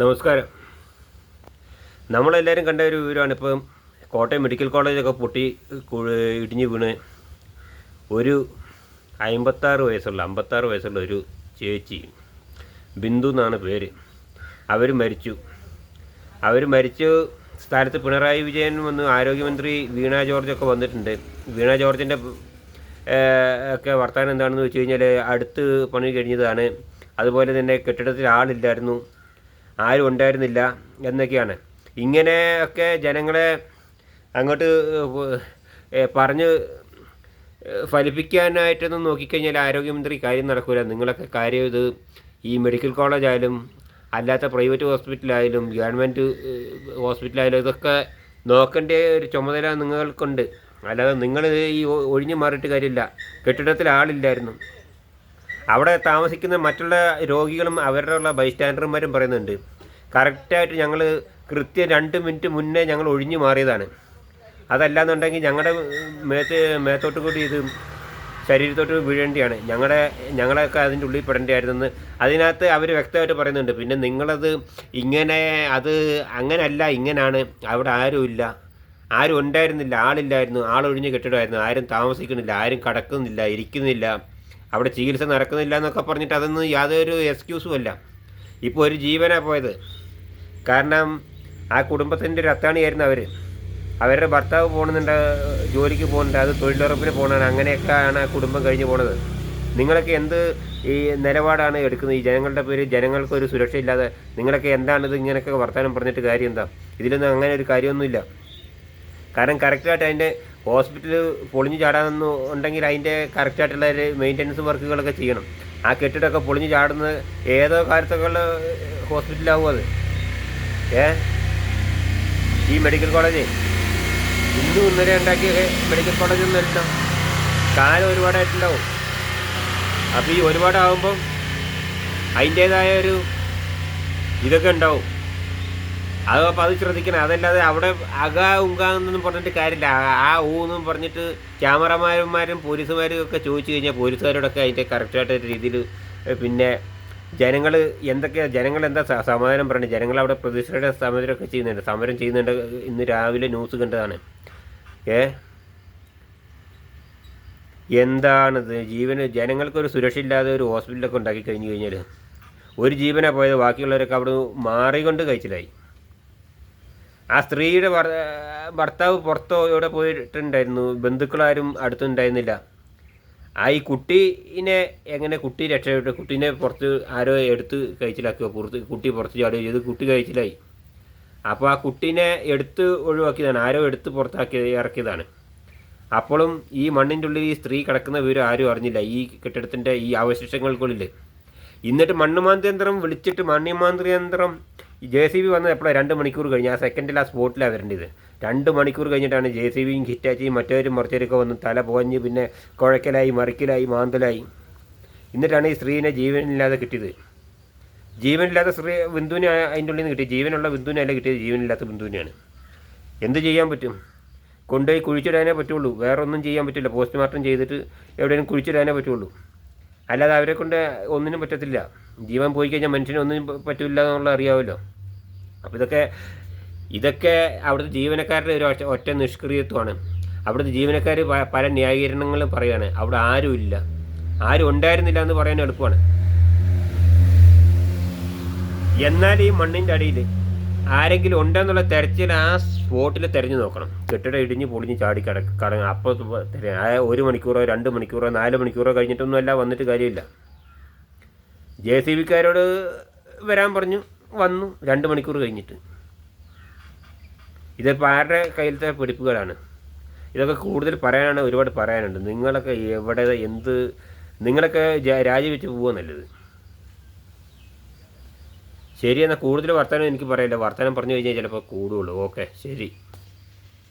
നമസ്കാരം. നമ്മളെല്ലാവരും കണ്ട ഒരു വിവരമാണ്. ഇപ്പം കോട്ടയം മെഡിക്കൽ കോളേജൊക്കെ പൊട്ടി ഇടിഞ്ഞു വീണ്. ഒരു അമ്പത്താറ് വയസ്സുള്ള അമ്പത്താറ് വയസ്സുള്ള ഒരു ചേച്ചി ബിന്ദു എന്നാണ് പേര്. അവർ മരിച്ചു. അവർ മരിച്ചു സ്ഥലത്ത് പിണറായി വിജയൻ വന്ന് ആരോഗ്യമന്ത്രി വീണ ജോർജൊക്കെ വന്നിട്ടുണ്ട്. വീണ ജോർജിന്റെ ഒക്കെ വർത്തമാനം എന്താണെന്ന് വെച്ച് കഴിഞ്ഞാൽ അടുത്ത് പണി കഴിഞ്ഞതാണ്. അതുപോലെ തന്നെ കെട്ടിടത്തിൽ ആളില്ലായിരുന്നു. ആരും ഉണ്ടായിരുന്നില്ല എന്നൊക്കെയാണ്. ഇങ്ങനെ ഒക്കെ ജനങ്ങളെ അങ്ങോട്ട് പറഞ്ഞ് ഫലിപ്പിക്കാനായിട്ടൊന്നും നോക്കിക്കഴിഞ്ഞാൽ ആരോഗ്യമന്ത്രി കാര്യം നടക്കില്ല നിങ്ങളൊക്കെ കാര്യം ഇത് ഈ മെഡിക്കൽ കോളേജായാലും അല്ലാത്ത പ്രൈവറ്റ് ഹോസ്പിറ്റലായാലും ഗവൺമെന്റ് ഹോസ്പിറ്റലായാലും ഇതൊക്കെ നോക്കേണ്ട ഒരു ചുമതല നിങ്ങൾക്കുണ്ട്. അല്ലാതെ നിങ്ങൾ ഈ ഒഴിഞ്ഞു മാറിയിട്ട് കാര്യമില്ല. കെട്ടിടത്തിൽ ആളില്ലായിരുന്നു. അവിടെ താമസിക്കുന്ന മറ്റുള്ള രോഗികളും അവരുടെ ഉള്ള ബൈസ്റ്റാൻഡർമാരും പറയുന്നുണ്ട്. കറക്റ്റായിട്ട് ഞങ്ങൾ കൃത്യം രണ്ട് മിനിറ്റ് മുന്നേ ഞങ്ങൾ ഒഴിഞ്ഞു മാറിയതാണ്. അതല്ലാന്നുണ്ടെങ്കിൽ ഞങ്ങളുടെ മേത്ത് മേത്തോട്ട് കൂടി ഇത് ശരീരത്തോട്ട് വീഴേണ്ടിയാണ്. ഞങ്ങളുടെ ഞങ്ങളൊക്കെ അതിന്റെ ഉള്ളിൽ പെടേണ്ടിയായിരുന്നെന്ന്. അതിനകത്ത് അവർ വ്യക്തമായിട്ട് പറയുന്നുണ്ട്. പിന്നെ നിങ്ങളത് ഇങ്ങനെ അത് അങ്ങനല്ല ഇങ്ങനാണ്. അവിടെ ആരുമില്ല ആരും ഉണ്ടായിരുന്നില്ല. ആളില്ലായിരുന്നു. ആളൊഴിഞ്ഞ് കെട്ടിടമായിരുന്നു. ആരും താമസിക്കുന്നില്ല. ആരും കടക്കുന്നില്ല. ഇരിക്കുന്നില്ല. അവിടെ ചികിത്സ നടക്കുന്നില്ല എന്നൊക്കെ പറഞ്ഞിട്ട് അതൊന്നും യാതൊരു എക്സ്ക്യൂസും അല്ല. ഇപ്പോൾ ഒരു ജീവനാണ് പോയത്. കാരണം ആ കുടുംബത്തിന്റെ ഒരു അത്താണിയായിരുന്നു അവർ അവരുടെ ഭർത്താവ് പോകുന്നുണ്ട് ജോലിക്ക് പോകുന്നുണ്ട് അത് തൊഴിലുറപ്പിന് പോകണതാണ് അങ്ങനെയൊക്കെയാണ് ആ കുടുംബം കഴിഞ്ഞ് പോണത്. നിങ്ങളൊക്കെ എന്ത് ഈ നിലപാടാണ് എടുക്കുന്നത്? ഈ ജനങ്ങളുടെ പേര് ജനങ്ങൾക്ക് ഒരു സുരക്ഷ ഇല്ലാതെ നിങ്ങളൊക്കെ എന്താണ് ഇത് ഇങ്ങനെയൊക്കെ വർത്തമാനം പറഞ്ഞിട്ട് കാര്യം എന്താ? ഇതിലൊന്നും അങ്ങനെ ഒരു കാര്യമൊന്നുമില്ല. കാരണം കറക്റ്റായിട്ട് അതിന്റെ ഹോസ്പിറ്റൽ പൊളിഞ്ഞു ചാടാമെന്ന് ഉണ്ടെങ്കിൽ അതിന്റെ കറക്റ്റായിട്ടുള്ള ഒരു മെയിന്റനൻസ് വർക്കുകളൊക്കെ ചെയ്യണം. ആ കെട്ടിടമൊക്കെ പൊളിഞ്ഞു ചാടുന്നത് ഏതോ കാലത്തൊക്കെയുള്ള ഹോസ്പിറ്റലാവും അത്. ഏ? ഈ മെഡിക്കൽ കോളേജ് ഇന്നും ഇന്നലെ ഉണ്ടാക്കിയ മെഡിക്കൽ കോളേജ് ഒന്നും അല്ല കാലം ഒരുപാടായിട്ടുണ്ടാവും അപ്പോൾ ഈ ഒരുപാടാവുമ്പം അതിന്റേതായ ഒരു ഇതൊക്കെ ഉണ്ടാവും. അത് അപ്പോൾ അത് ശ്രദ്ധിക്കണം. അതല്ലാതെ അവിടെ അക ഉങ്ക എന്നൊന്നും പറഞ്ഞിട്ട് കാര്യമില്ല. ആ- ഊന്നും പറഞ്ഞിട്ട് ക്യാമറമാരന്മാരും പോലീസുമാരും ഒക്കെ ചോദിച്ചു കഴിഞ്ഞാൽ പോലീസുകാരോടൊക്കെ അതിന്റെ കറക്റ്റായിട്ട് രീതിയിൽ പിന്നെ ജനങ്ങൾ എന്തൊക്കെയാണ് ജനങ്ങൾ എന്താ സമാധാനം പറയുന്നത് ജനങ്ങൾ അവിടെ പ്രതിഷേധ സമരമൊക്കെ ചെയ്യുന്നുണ്ട് സമരം ചെയ്യുന്നുണ്ട് ഇന്ന് രാവിലെ ന്യൂസ് കണ്ടതാണ്. ഏ? എന്താണിത്? ജീവന് ജനങ്ങൾക്കൊരു സുരക്ഷ ഇല്ലാതെ ഒരു ഹോസ്പിറ്റലൊക്കെ ഉണ്ടാക്കി കഴിഞ്ഞു കഴിഞ്ഞാൽ ഒരു ജീവനാണ് പോയത് ബാക്കിയുള്ളവരൊക്കെ അവിടെ മാറിക്കൊണ്ട് കഴിച്ചിലായി. ആ സ്ത്രീയുടെ ഭർ- ഭർത്താവ് പുറത്തോ ഇവിടെ പോയിട്ടുണ്ടായിരുന്നു? ബന്ധുക്കളാരും അടുത്തുണ്ടായിരുന്നില്ല. ആ ഈ കുട്ടീനെ എങ്ങനെ കുട്ടി രക്ഷപ്പെട്ടു കുട്ടീനെ പുറത്ത് ആരോ എടുത്ത് കഴിച്ചിലാക്കിയോ? പുറത്ത് കുട്ടി പുറത്ത് ചാടി ചെയ്ത് കുട്ടി കഴിച്ചിലായി. അപ്പോൾ ആ കുട്ടീനെ എടുത്ത് ഒഴിവാക്കിയതാണ്. ആരോ എടുത്ത് പുറത്താക്കി ഇറക്കിയതാണ്. അപ്പോഴും ഈ മണ്ണിന്റെ ഉള്ളിൽ ഈ സ്ത്രീ കിടക്കുന്ന വിവരം ആരും അറിഞ്ഞില്ല. ഈ കെട്ടിടത്തിന്റെ ഈ അവശിഷ്ടങ്ങൾക്കുള്ളിൽ എന്നിട്ട് മണ്ണുമാന്തി യന്ത്രം വിളിച്ചിട്ട് മണ്ണിമാന്തി യന്ത്രം ജെ സി ബി വന്നത് എപ്പോഴാണ് രണ്ട് മണിക്കൂർ കഴിഞ്ഞ്. ആ സെക്കൻഡിൽ ആ സ്പോട്ടിലാണ് വരേണ്ടത്. രണ്ട് മണിക്കൂർ കഴിഞ്ഞിട്ടാണ് ജെ സി ബിയും ഹിറ്റാച്ചിയും മറ്റവരും മറിച്ചവരൊക്കെ വന്ന് തല പുകഞ്ഞ് പിന്നെ കുഴക്കലായി മറിക്കലായി മാന്തലായി. എന്നിട്ടാണ് ഈ സ്ത്രീനെ ജീവനില്ലാതെ കിട്ടിയത്. ജീവനില്ലാത്ത സ്ത്രീ ബിന്ദുവിനെ അതിന്റെ ഉള്ളിൽ നിന്ന് കിട്ടി ജീവനുള്ള ബിന്ദുവിനല്ല കിട്ടിയത്. ജീവനില്ലാത്ത ബിന്ദുവിനെയാണ്. എന്ത് ചെയ്യാൻ പറ്റും? കൊണ്ടുപോയി കുഴിച്ചിടാനേ പറ്റുള്ളൂ. വേറൊന്നും ചെയ്യാൻ പറ്റില്ല. പോസ്റ്റ്മോർട്ടം ചെയ്തിട്ട് എവിടെയും കുഴിച്ചിടാനേ പറ്റുള്ളൂ. അല്ലാതെ അവരെ കൊണ്ട് ഒന്നിനും പറ്റത്തില്ല. ജീവൻ പോയി കഴിഞ്ഞാൽ മനുഷ്യന് ഒന്നിനും പ- പറ്റില്ല എന്നുള്ള അറിയാമല്ലോ അപ്പോൾ ഇതൊക്കെ ഇതൊക്കെ അവിടുത്തെ ജീവനക്കാരുടെ ഒരു ഒറ്റ നിഷ്ക്രിയത്വമാണ്. അവിടുത്തെ ജീവനക്കാർ പല ന്യായീകരണങ്ങളും പറയുകയാണ്. അവിടെ ആരുമില്ല ആരും ഉണ്ടായിരുന്നില്ല എന്ന് പറയാൻ എളുപ്പമാണ്. എന്നാൽ ഈ മണ്ണിന്റെ അടിയിൽ ആരെങ്കിലും ഉണ്ടെന്നുള്ള തെരച്ചിൽ ആ സ്പോട്ടിൽ തിരഞ്ഞു നോക്കണം. കെട്ടിടം ഇടിഞ്ഞ് പൊളിഞ്ഞ് ചാടി കിട കട അപ്പോൾ ഒരു മണിക്കൂറോ രണ്ട് മണിക്കൂറോ നാല് മണിക്കൂറോ കഴിഞ്ഞിട്ടൊന്നും അല്ല വന്നിട്ട് കാര്യമില്ല. ജെ സി ബിക്കാരോട് വരാൻ പറഞ്ഞു. വന്നു രണ്ട് മണിക്കൂർ കഴിഞ്ഞിട്ട്. ഇതിപ്പോൾ ആരുടെ കയ്യിലത്തെ പിടിപ്പുകളാണ്? ഇതൊക്കെ കൂടുതൽ പറയാനാണ് ഒരുപാട് പറയാനുണ്ട്. നിങ്ങളൊക്കെ എവിടെ എന്ത് നിങ്ങളൊക്കെ രാജിവെച്ച് പോവുക നല്ലത് ശരി എന്നാൽ കൂടുതൽ വർത്തമാനം എനിക്ക് പറയില്ല? വർത്തമാനം പറഞ്ഞു കഴിഞ്ഞാൽ ചിലപ്പോൾ കൂടുള്ളൂ. ഓക്കെ ശരി.